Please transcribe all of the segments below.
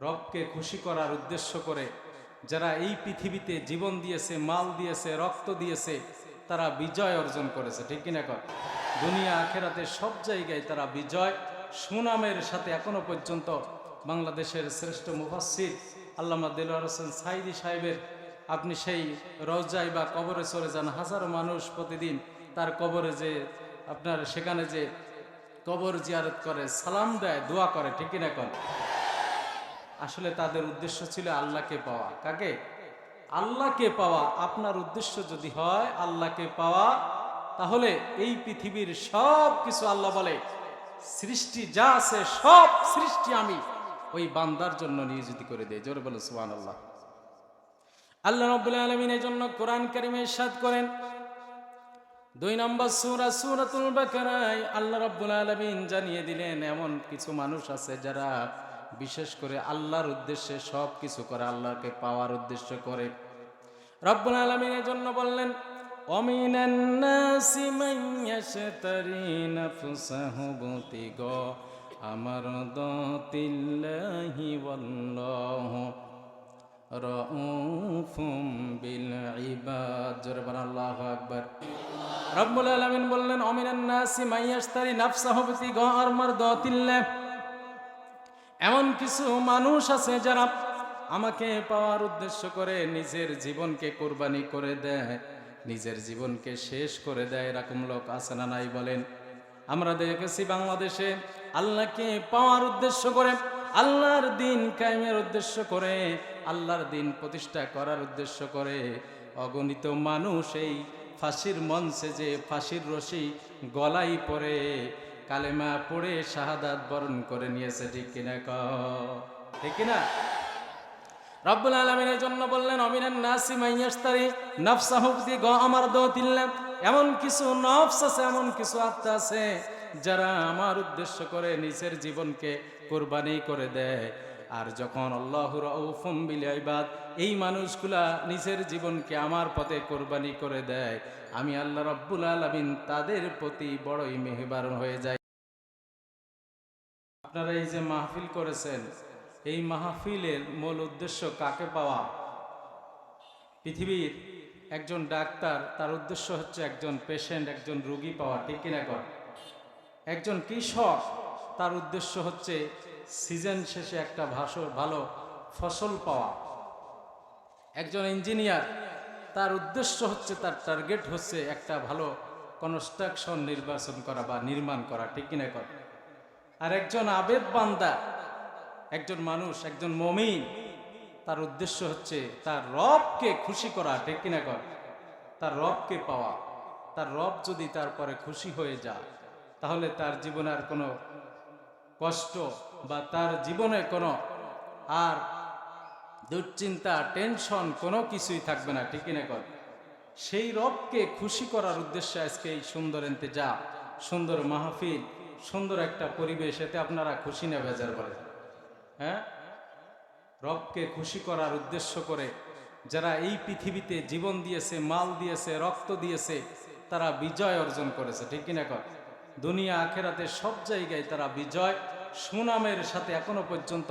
রবকে খুশি করার উদ্দেশ্য করে যারা এই পৃথিবীতে জীবন দিয়েছে, মাল দিয়েছে, রক্ত দিয়েছে, তারা বিজয় অর্জন করেছে। ঠিক কিনা কর দুনিয়া, আখেরাতে সব জায়গায় তারা বিজয়। সুনামের সাথে এখনও পর্যন্ত বাংলাদেশের শ্রেষ্ঠ মুফাসির আল্লামা দিলওয়ার হোসেন সাইদি সাহেবের আপনি সেই রওজায় বা কবরে চলে যান, হাজারো মানুষ প্রতিদিন তার কবরে যে আপনার সেখানে যে কবর জিয়ারত করে, সালাম দেয়, দোয়া করে। ঠিক কিনা কর আসলে তাদের উদ্দেশ্য ছিল আল্লাহকে পাওয়া। কাকে? আল্লাহকে পাওয়া। আপনার উদ্দেশ্য যদি হয় আল্লাহকে পাওয়া, তাহলে এই পৃথিবীর সব কিছু আল্লাহ বলে। সৃষ্টি যা আছে, সব সৃষ্টি আমি ওই বান্দার জন্য নিয়োজিত করে দেয় জোরে বলে সুবান আল্লাহ আল্লাহ রব্বুল আলমিন এই জন্য কোরআন কারিমে সাদ করেন, দুই নম্বর সুরা সুরাতুল বাকারায় আল্লাহ রাব্বুল আলামিন জানিয়ে দিলেন, এমন কিছু মানুষ আছে যারা বিশেষ করে আল্লাহর উদ্দেশ্যে সব কিছু করে, আল্লাহকে পাওয়ার উদ্দেশ্য করে। রব্বুল আলামিন এর জন্য বললেন বলেন, আল্লাহু আকবার। রব্বুল আলামিন বললেন, অমিনান নাসি মাইয়াশতারি নাফসাহু বিতিগা আর দাতিল্লাহ এমন কিছু মানুষ আছে যারা আমাকে পাওয়ার উদ্দেশ্য করে নিজের জীবনকে কোরবানি করে দেয়, নিজের জীবনকে শেষ করে দেয়, এরকম লোক আছে না নাই বলেন? আমরা দেখেছি বাংলাদেশে আল্লাহকে পাওয়ার উদ্দেশ্য করে, আল্লাহর দিন কায়েমের উদ্দেশ্য করে, আল্লাহর দিন প্রতিষ্ঠা করার উদ্দেশ্য করে। অগণিত মানুষ এই ফাঁসির মঞ্চে যে ফাঁসির রশি গলাই পরে কালেমা পড়ে শাহাদাত বরণ করে নিয়েছে, ঠিক কিনা ঠিক কিনা? রব্বুল আলমিনের জন্য বললেন, অমিনান নাসি মাইয়াস্তারি নফসাহুবদি গ আমার দতিল্লাম এমন কিছু নফস আছে, এমন কিছু আত্মা আছে, যারা আমার উদ্দেশ্য করে নিজের জীবনকে কোরবানি করে দেয়। আর যখন আল্লাহ রউফুম বিল ইবাদ, এই মানুষগুলা নিজের জীবনকে আমার পথে কোরবানি করে দেয়, আমি আল্লাহ রব্বুল আলামিন তাদের প্রতি বড়ই মেহবান হয়ে যায় আপনারা এই যে মাহফিল করেছেন, এই মাহফিলের মূল উদ্দেশ্য কাকে পাওয়া? পৃথিবীর একজন ডাক্তার, তার উদ্দেশ্য হচ্ছে একজন পেশেন্ট একজন রুগী পাওয়া, ঠিক কিনা কর? একজন কৃষক, তার উদ্দেশ্য হচ্ছে সিজন শেষে একটা ভাস, ভালো ফসল পাওয়া। একজন ইঞ্জিনিয়ার তার উদ্দেশ্য হচ্ছে, তার টার্গেট হচ্ছে একটা ভালো কনস্ট্রাকশন নির্বাচন করা বা নির্মাণ করা, ঠিক কিনা কর? আর একজন আবেদ বান্দা, একজন মানুষ, একজন মমিন, তার উদ্দেশ্য হচ্ছে তার রবকে খুশি করা, ঠিক কিনা কর তার রবকে পাওয়া। তার রব যদি তারপরে খুশি হয়ে যায়, তাহলে তার জীবনে আর কোনো কষ্ট বা তার জীবনে কোনো আর দুশ্চিন্তা, টেনশন কোনো কিছুই থাকবে না, ঠিক কিনা কর সেই রবকে খুশি করার উদ্দেশ্যে আজকে এই সুন্দর এনতে যা সুন্দর মাহফিল সুন্দর একটা পরিবেশ, এতে আপনারা খুশি না বেজার বলে। হ্যাঁ? রবকে খুশি করার উদ্দেশ্য করে যারা এই পৃথিবীতে জীবন দিয়েছে, মাল দিয়েছে, রক্ত দিয়েছে, তারা বিজয় অর্জন করেছে, ঠিক কিনা কর দুনিয়া, আখেরাতে সব জায়গায় তারা বিজয়, সুনামের সাথে এখনও পর্যন্ত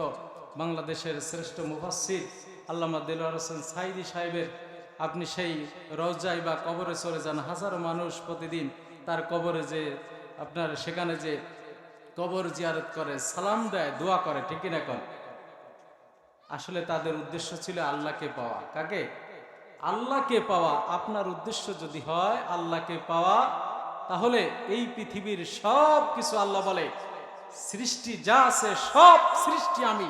বাংলাদেশের শ্রেষ্ঠ মুফাসির আল্লামা দিলওয়ার হোসেন সাইদি সাহেবের, আপনি সেই রওজায় বা কবরে চলে যান, হাজারো মানুষ প্রতিদিন তার কবরে যে আপনার সেখানে যে কবর জিয়ারত করে, সালাম দেয়, দোয়া করে, ঠিক কিনা কর আসলে তাদের উদ্দেশ্য ছিল আল্লাহকে পাওয়া। কাকে? আল্লাহকে পাওয়া। আপনার উদ্দেশ্য যদি হয় আল্লাহকে পাওয়া, তাহলে এই পৃথিবীর সব কিছু আল্লাহ বলে। সৃষ্টি যা আছে, সব সৃষ্টি আমি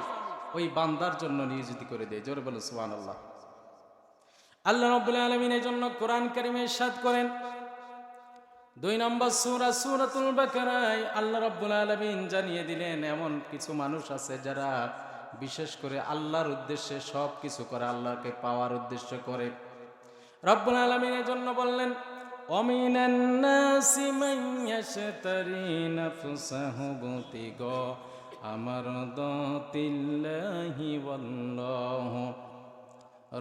ওই বান্দার জন্য নিয়োজিত করে দেয় জোরে বলে সুবান আল্লাহ আল্লাহ আলমিন এই জন্য কোরআন কারিমে সাদ করেন দুই নম্বর সুরা সুরাতুল বাকারায় আল্লাহ রব্বুল আলমিন জানিয়ে দিলেন, এমন কিছু মানুষ আছে যারা বিশেষ করে আল্লাহর উদ্দেশ্যে সব কিছু করে, আল্লাহকে পাওয়ার উদ্দেশ্য করে। রব্বুল আলমিনের জন্য বললেন মান ইয়াশতারি নাফসাহু বুতিগা আমার দাতিল্লাহি ওয়াল্লাহু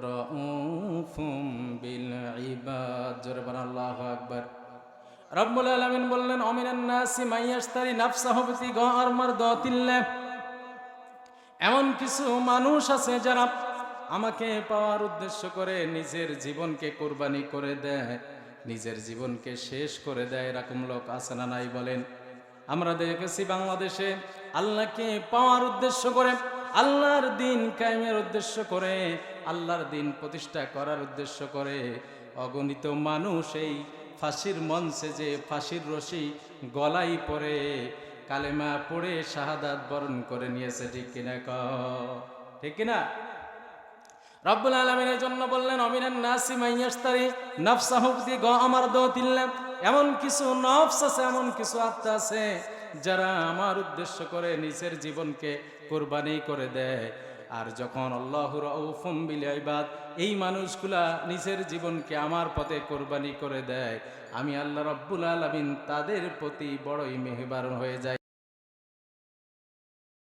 রাউফুম বিল ইবাদ। জোরে বলেন, আল্লাহু আকবার। রব্বুল আলামিন বললেন, অমিনান নাসি মারদাতিল্লাহ। এমন কিছু মানুষ আছে যারা আমাকে পাওয়ার উদ্দেশ্য করে নিজের জীবনকে কোরবানি করে দেয়, নিজের জীবনকে শেষ করে দেয়। এরকম লোক আছে নাই বলেন? আমরা দেখেছি বাংলাদেশে আল্লাহকে পাওয়ার উদ্দেশ্য করে, আল্লাহর দিন কায়েমের উদ্দেশ্য করে, আল্লাহর দিন প্রতিষ্ঠা করার উদ্দেশ্য করে। অগণিত মানুষ এই ফাঁসির মঞ্চে যে ফাঁসির রশি গলাই পরে, কালেমা পড়ে শাহাদাত বরণ করে নিয়েছে, ঠিক কিনা ক? ঠিক কিনা? রব্বুল আলমিনের জন্য বললেন, অমিনান নাসি মাইয়াস্তারি নফসাহুক্তি গ আমার দিল্লাম এমন কিছু নফস আছে, এমন কিছু আত্মা আছে, যারা আমার উদ্দেশ্য করে নিজের জীবনকে কোরবানি করে দেয়। আর যখন আল্লাহর ইবাদ, এই মানুষগুলা নিজের জীবনকে আমার পথে কোরবানি করে দেয়, আমি আল্লাহ রব্বুল আলমিন তাদের প্রতি বড়ই মেহবার হয়ে যাই।